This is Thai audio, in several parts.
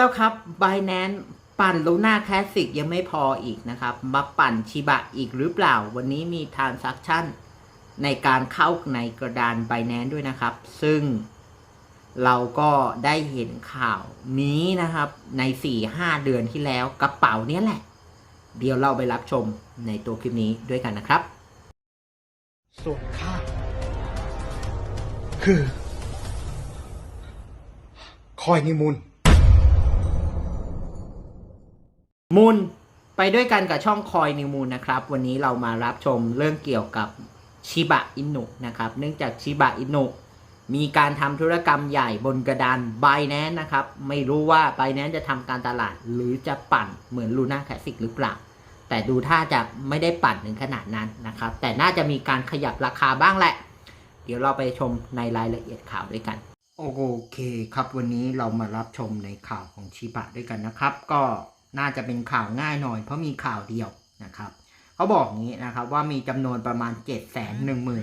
แล้วครับ b i n a n c e ปั่นลูน่าแคสสิกยังไม่พออีกนะครับ มาปั่นชิบะอีกหรือเปล่า วันนี้มี Transaction ในการเข้าในกระดาน b i n a n c e ด้วยนะครับ ซึ่งเราก็ได้เห็นข่าวนี้นะครับ ใน 4-5 เดือนที่แล้วกระเป๋าเนี้ยแหละ เดี๋ยวเราไปรับชมในตัวคลิปนี้ด้วยกันนะครับ ส่วนข้าคือ คอยนิมุน มูลไปด้วยกันกับช่องคอยนิวมูลนะครับ วันนี้เรามารับชมเรื่องเกี่ยวกับชิบะอินุนะครับ เนื่องจากชิบะอินุมีการทำธุรกรรมใหญ่บนกระดาน b i n a n c e นะครับ ไม่รู้ว่า b i n a n c e จะทำการตลาดหรือจะปั่นเหมือนลูน่าแคสิกหรือเปล่า แต่ดูท่าจะไม่ได้ปั่นถึงขนาดนั้นนะครับ แต่น่าจะมีการขยับราคาบ้างแหละ เดี๋ยวเราไปชมในรายละเอียดข่าวด้วยกันโอเคครับวันนี้เรามารับชมในข่าวของชิบะด้วยกันนะครับ ก็ น่าจะเป็นข่าวง่ายหน่อย เพราะมีข่าวเดียวนะครับเขาบอกงี้นะครับ ว่ามีจำนวนประมาณ 7 1 0 0 0 0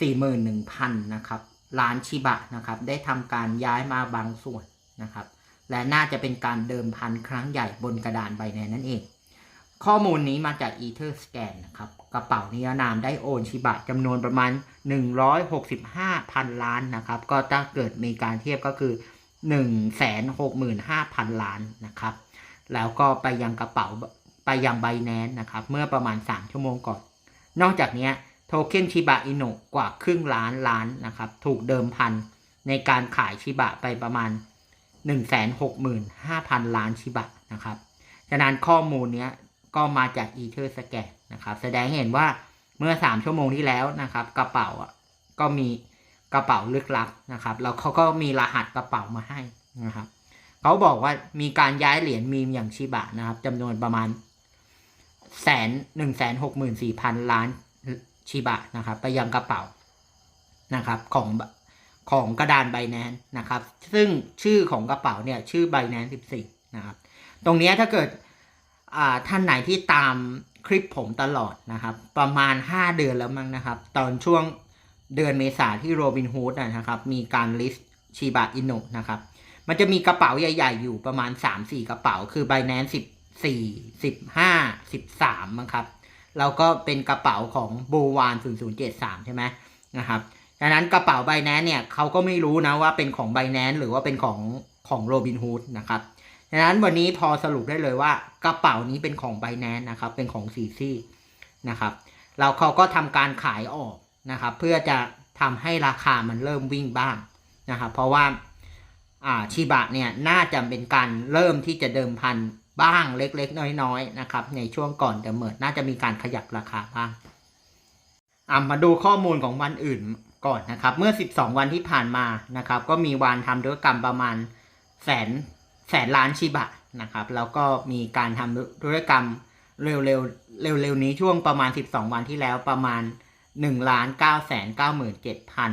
41,000นะครับล้านชิบะนะครับ ได้ทำการย้ายมาบางส่วนนะครับ และน่าจะเป็นการเดิมพันครั้งใหญ่บนกระดานใบแนนนั่นเอง ข้อมูลนี้มาจาก Etherscan นะครับ กระเป๋านิรนามได้โอนชิบะจำนวนประมาณ 165,000 ล้านนะครับ ก็ถ้าเกิดมีการเทียบก็คือ 165,000 ล้านนะครับ แล้วก็ไปยังกระเป๋าไปยังไบแนนนะครับ เมื่อประมาณ 3 ชั่วโมงก่อน นอกจากนี้โทเค็นชิบะอิโนะกว่าครึ่งล้านล้านนะครับ ถูกเดิมพันในการขายชิบะไปประมาณ 165,000 ล้านชิบะนะครับฉะนั้นข้อมูลนี้ก็มาจาก Ether Scan นนะครับ แสดงเห็นว่าเมื่อ 3 ชั่วโมงที่แล้วนะครับ กระเป๋าก็มีกระเป๋าลึกลับนะครับ แล้วเขาก็มีรหัสกระเป๋ามาให้นะครับ เขาบอกว่ามีการย้ายเหรียญมีมอย่างชิบะนะครับจำนวนประมาณแสนหนึ่งแสนหกหมื่นสี่พันล้านชิบะนะครับ ไปยังกระเป๋านะครับ ของของกระดานไบแนนนะครับ ซึ่งชื่อของกระเป๋าเนี่ย ชื่อไบแนนสิบสี่นะครับ ตรงนี้ถ้าเกิดอ่าท่านไหนที่ตามคลิปผมตลอดนะครับ ประมาณห้าเดือนแล้วมั้งนะครับ ตอนช่วงเดือนเมษาที่โรบินฮูดนะครับ มีการลิสต์ชิบะอินุนะครับ มันจะมีกระเป๋าใหญ่ ๆ อยู่ประมาณ 3-4 กระเป๋า คือ b บ n a n c e 14 15 13มั้งครับ แล้วก็เป็นกระเป๋าของโบวาน0073 ใช่ไหมนะครับดังนั้นกระเป๋า b บ n a n c e เนี่ยเขาก็ไม่รู้นะว่าเป็นของ b บ n a n c e หรือว่าเป็นของของโรบินฮูดนะครับดังนั้นวันนี้พอสรุปได้เลยว่ากระเป๋านี้เป็นของ b บ n a n c e นะครับเป็นของซีซี่นะครับแล้วเขาก็ทำการขายออกนะครับเพื่อจะทำให้ราคามันเริ่มวิ่งบ้างนะครับเพราะว่า ชิบะเนี่ยน่าจะเป็นการเริ่มที่จะเดิมพันบ้างเล็กๆ น้อยๆนะครับในช่วงก่อนจะเมิดน่าจะมีการขยับราคาบ้างอามาดูข้อมูลของวันอื่นก่อนนะครับ เมื่อ 12 วันที่ผ่านมานะครับ ก็มีวานทำธุรกรรมประมาณแสนแสนล้านชิบะนะครับ แล้วก็มีการทำธุรกรรมเร็วๆเร็วๆนี้ช่วงประมาณ 12 วันที่แล้วประมาณ1ล้าน9แสน9หมื่น7พัน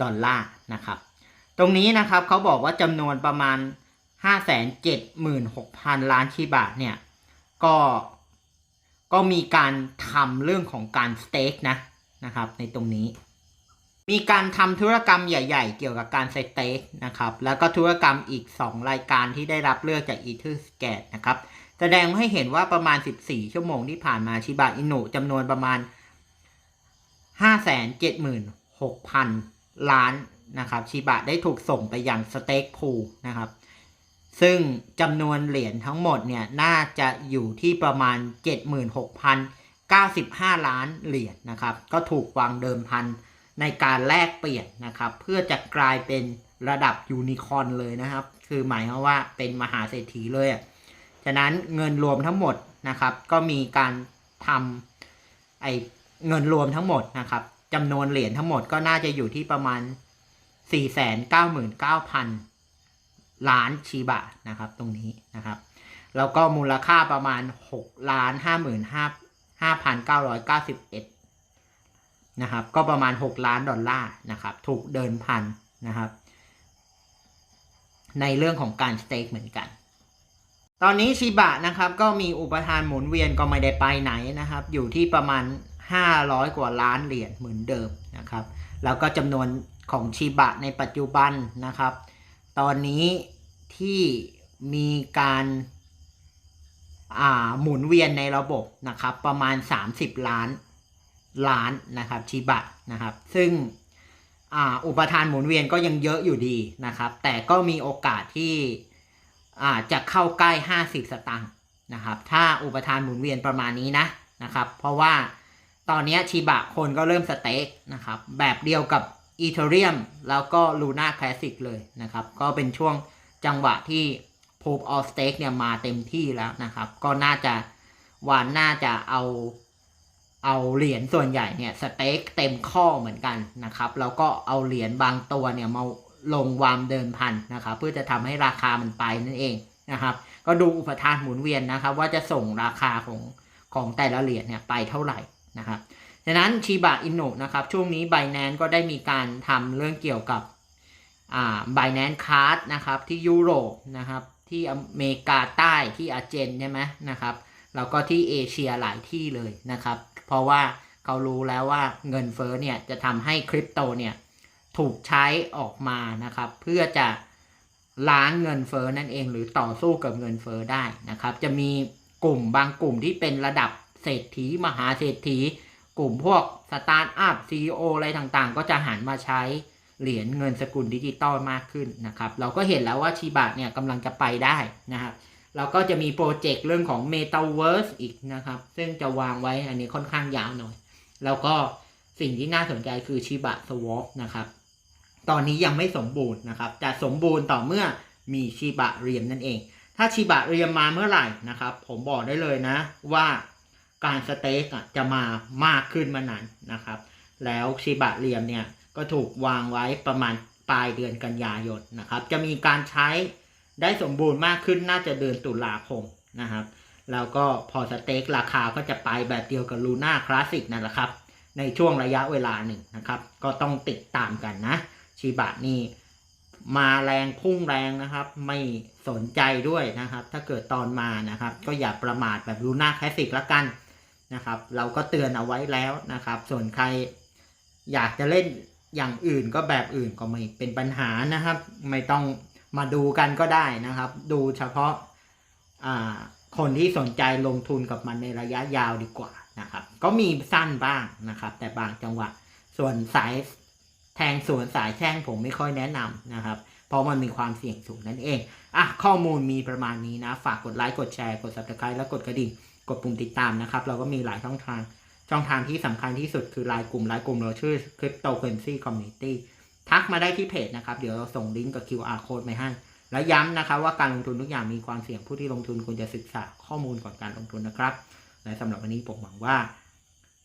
ดอลลาร์นะครับ รงนี้นะครับเขาบอกว่าจำนวนประมาณ 576,000 ล้านชิบะเนี่ย ก็ก็มีการทำเรื่องของการสเต็กนะนะครับ ในตรงนี้ มีการทำธุรกรรมใหญ่ ๆ เกี่ยวกับการสเต็กนะครับ แล้วก็ธุรกรรมอีก 2 รายการที่ได้รับเลือกจาก e t h e r s c a t นะครับ แสดงให้เห็นว่าประมาณ 14 ชั่วโมงที่ผ่านมาชิบะอินุจำนวนประมาณ 576,000 ล้าน นะครับชิบะได้ถูกส่งไปยังสเต็กพูลนะครับ ซึ่งจำนวนเหรียญทั้งหมดเนี่ยน่าจะอยู่ที่ประมาณ 76,095 ล้านเหรียญนะครับ ก็ถูกวางเดิมพันในการแลกเปลี่ยนนะครับ เพื่อจะกลายเป็นระดับยูนิคอนเลยนะครับ คือหมายความว่าเป็นมหาเศรษฐีเลยฉะนั้นเงินรวมทั้งหมดนะครับ ก็มีการทำไอเงินรวมทั้งหมดนะครับจำนวนเหรียญทั้งหมดก็น่าจะอยู่ที่ประมาณ 499,000 ล้านชีบะนะครับตรงนี้นะครับ แล้วก็มูลค่าประมาณ6ล้าน55,991นะครับ ก็ประมาณ 6 ล้านดอลลาร์นะครับ ถูกเดินพันนะครับ ในเรื่องของการสเต็กเหมือนกันตอนนี้ชิบะนะครับก็มีอุปทานหมุนเวียนก็ไม่ได้ไปไหนนะครับ อยู่ที่ประมาณ 500 กว่าล้านเหรียญเหมือนเดิมนะครับ แล้วก็จำนวนของชิบะในปัจจุบันนะครับ ตอนนี้ที่มีการาหมุนเวียนในระบบนะครับประมาณ 30 ล้านล้านนะครับชิบะนะครับ ซึ่งอุปทานหมุนเวียนก็ยังเยอะอยู่ดีนะครับ แต่ก็มีโอกาสที่จะเข้าใกล้ 50 สตางค์นะครับ ถ้าอุปทานหมุนเวียนประมาณนี้นะนะครับ เพราะว่าตอนนี้ชิบะคนก็เริ่มสเต็กนะครับ แบบเดียวกับ อีเทเรียมแล้วก็ลูน่าคลาสสิกเลยนะครับ ก็เป็นช่วงจังหวะที่ p o p of Stake เนี่ยมาเต็มที่แล้วนะครับ ก็น่าจะวานน่าจะเอาเอาเหรียญส่วนใหญ่เนี่ยสเต็กเต็มข้อเหมือนกันนะครับ แล้วก็เอาเหรียญบางตัวเนี่ยมาลงวามเดินพันนะครับ เพื่อจะทำให้ราคามันไปนั่นเองนะครับ ก็ดูอุปทานหมุนเวียนนะครับ ว่าจะส่งราคาของของแต่ละเหรียญเนี่ยไปเท่าไหร่นะครับ ฉะนั้นชิบะอินุนะครับช่วงนี้ b บ n a n c e ก็ได้มีการทำเรื่องเกี่ยวกับอ่า b บ n a n c e Card นะครับที่ยุโรปนะครับที่อเมริกาใต้ที่อาร์เจนใช่ไหมนะครับแล้วก็ที่เอเชียหลายที่เลยนะครับ เพราะว่าเขารู้แล้วว่าเงินเฟ้อเนี่ยจะทำให้คริปโตเนี่ยถูกใช้ออกมานะครับ เพื่อจะล้างเงินเฟ้อนั่นเองหรือต่อสู้กับเงินเฟ้อได้นะครับ จะมีกลุ่มบางกลุ่มที่เป็นระดับเศรษฐีมหาเศรษฐี กลุ่มพวกสตาร์ทอัพซีออะไรต่างๆ ก็จะหันมาใช้เหรียญเงินสกุลดิจิตอลมากขึ้นนะครับ เราก็เห็นแล้วว่าชีบะเนี่ยกำลังจะไปได้นะครับเราก็จะมีโปรเจกต์เรื่องของ Metaverse อีกนะครับ ซึ่งจะวางไว้อันนี้ค่อนข้างยาวหน่อย แล้วก็สิ่งที่น่าสนใจคือชิบะสวอปนะครับ ตอนนี้ยังไม่สมบูรณ์นะครับ จะสมบูรณ์ต่อเมื่อมีชิบะเรียมนั่นเอง ถ้าชิบะเรียมมาเมื่อไหร่นะครับ ผมบอกได้เลยนะว่า การสเต็กอะจะมามากขึ้นมานั้นนะครับ แล้วชิบะเรียมเนี่ยก็ถูกวางไว้ประมาณปลายเดือนกันยายนนะครับ จะมีการใช้ได้สมบูรณ์มากขึ้นน่าจะเดือนตุลาคมนะครับ แล้วก็พอสเต็กราคาก็จะไปแบบเดียวกับลูน่าคลาสสิกนั่นแหละครับ ในช่วงระยะเวลาหนึ่งนะครับ ก็ต้องติดตามกันนะ ชิบะนี่มาแรงพุ่งแรงนะครับ ไม่สนใจด้วยนะครับ ถ้าเกิดตอนมานะครับ ก็อย่าประมาทแบบลูน่าคลาสสิกละกัน นะครับ เราก็เตือนเอาไว้แล้วนะครับ ส่วนใครอยากจะเล่นอย่างอื่นก็แบบอื่นก็ไม่เป็นปัญหานะครับ ไม่ต้องมาดูกันก็ได้นะครับ ดูเฉพาะาคนที่สนใจลงทุนกับมันในระยะยาวดีกว่านะครับ ก็มีสั้นบ้างนะครับ แต่บางจังหวะส่วนสายแทงสวนสายแช่งผมไม่ค่อยแนะนำนะครับ เพราะมันมีความเสี่ยงสูงนั่นเองอะข้อมูลมีประมาณนี้นะ ฝากกดไลค์กดแชร์กด subscribe แล้วกดกระดิ่ง กดปุ่มติดตามนะครับ เราก็มีหลายช่องทาง ช่องทางที่สำคัญที่สุดคือไลน์กลุ่มไลน์กลุ่มเราชื่อ Cryptocurrency Community ทักมาได้ที่เพจนะครับ เดี๋ยวเราส่งลิงก์กับ QR code ไปให้ แล้วย้ำนะครับว่าการลงทุนทุกอย่างมีความเสี่ยงผู้ที่ลงทุนควรจะศึกษาข้อมูลก่อนการลงทุนนะครับ และสำหรับวันนี้ผมหวังว่า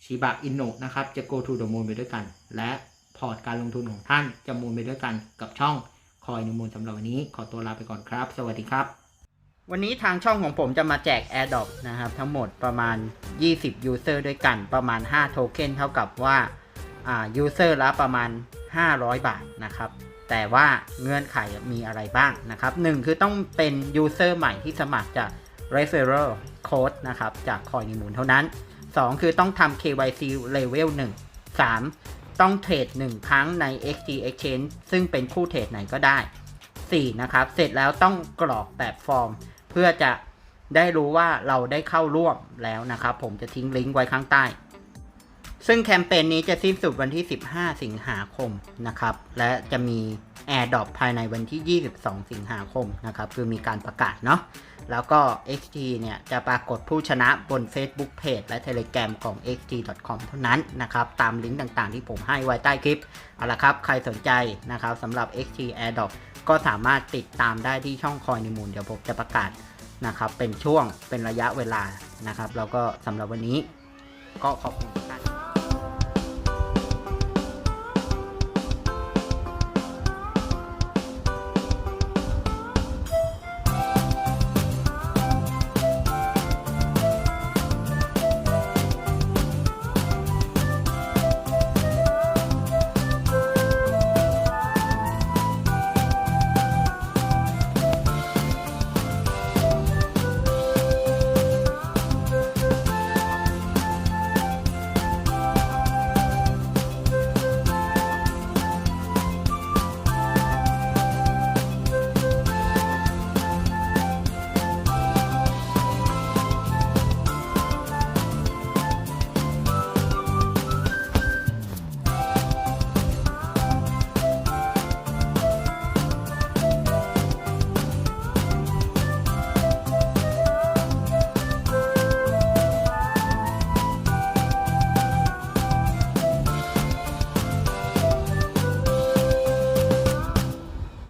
ชิบะอินโนนะครับจะ go to the moon ไปด้วยกัน และพอร์ตการลงทุนของท่านจะมูลไปด้วยกันกับช่องคอยนมูลสำหรับวันนี้ ขอตัวลาไปก่อนครับ สวัสดีครับ วันนี้ทางช่องของผมจะมาแจก AirDrop นะครับ ทั้งหมดประมาณ 20 User ด้วยกันประมาณ 5 โทเค็นเท่ากับว่าอ่า User ละประมาณ 500 บาทนะครับ แต่ว่าเงื่อนไขมีอะไรบ้างนะครับ 1 คือต้องเป็น User ใหม่ที่สมัครจาก Referral Code นะครับ จากคอยนิมูลเท่านั้น 2 คือต้องทำ KYC Level 1 3 ต้องเทรด1 ครั้งใน XT Exchange ซึ่งเป็นคู่เทรดไหนก็ได้ 4 นะครับ เสร็จแล้วต้องกรอกแบบฟอร์ม พื่อจะได้รู้ว่าเราได้เข้าร่วมแล้วนะครับ ผมจะทิ้งลิงก์ไว้ข้างใต้ ซึ่งแคมเปญนี้จะสิ้นสุดวันที่ 15 สิงหาคมนะครับ และจะมี AirDrop ภายในวันที่ 22 สิงหาคมนะครับคือมีการประกาศเนาะแล้วก็ XT เนี่ยจะปรากฏผู้ชนะบน Facebook Page และ Telegram ของ xt.com เท่านั้นนะครับ ตามลิงก์ต่างๆที่ผมให้ไว้ใต้คลิป เอาละครับ ใครสนใจนะครับสำหรับ XT AirDrop ก็สามารถติดตามได้ที่ช่องคอยนิมูลเดี๋ยวผมจะประกาศนะครับ เป็นช่วงเป็นระยะเวลานะครับ แล้วก็สำหรับวันนี้ก็ขอบคุณทุกท่าน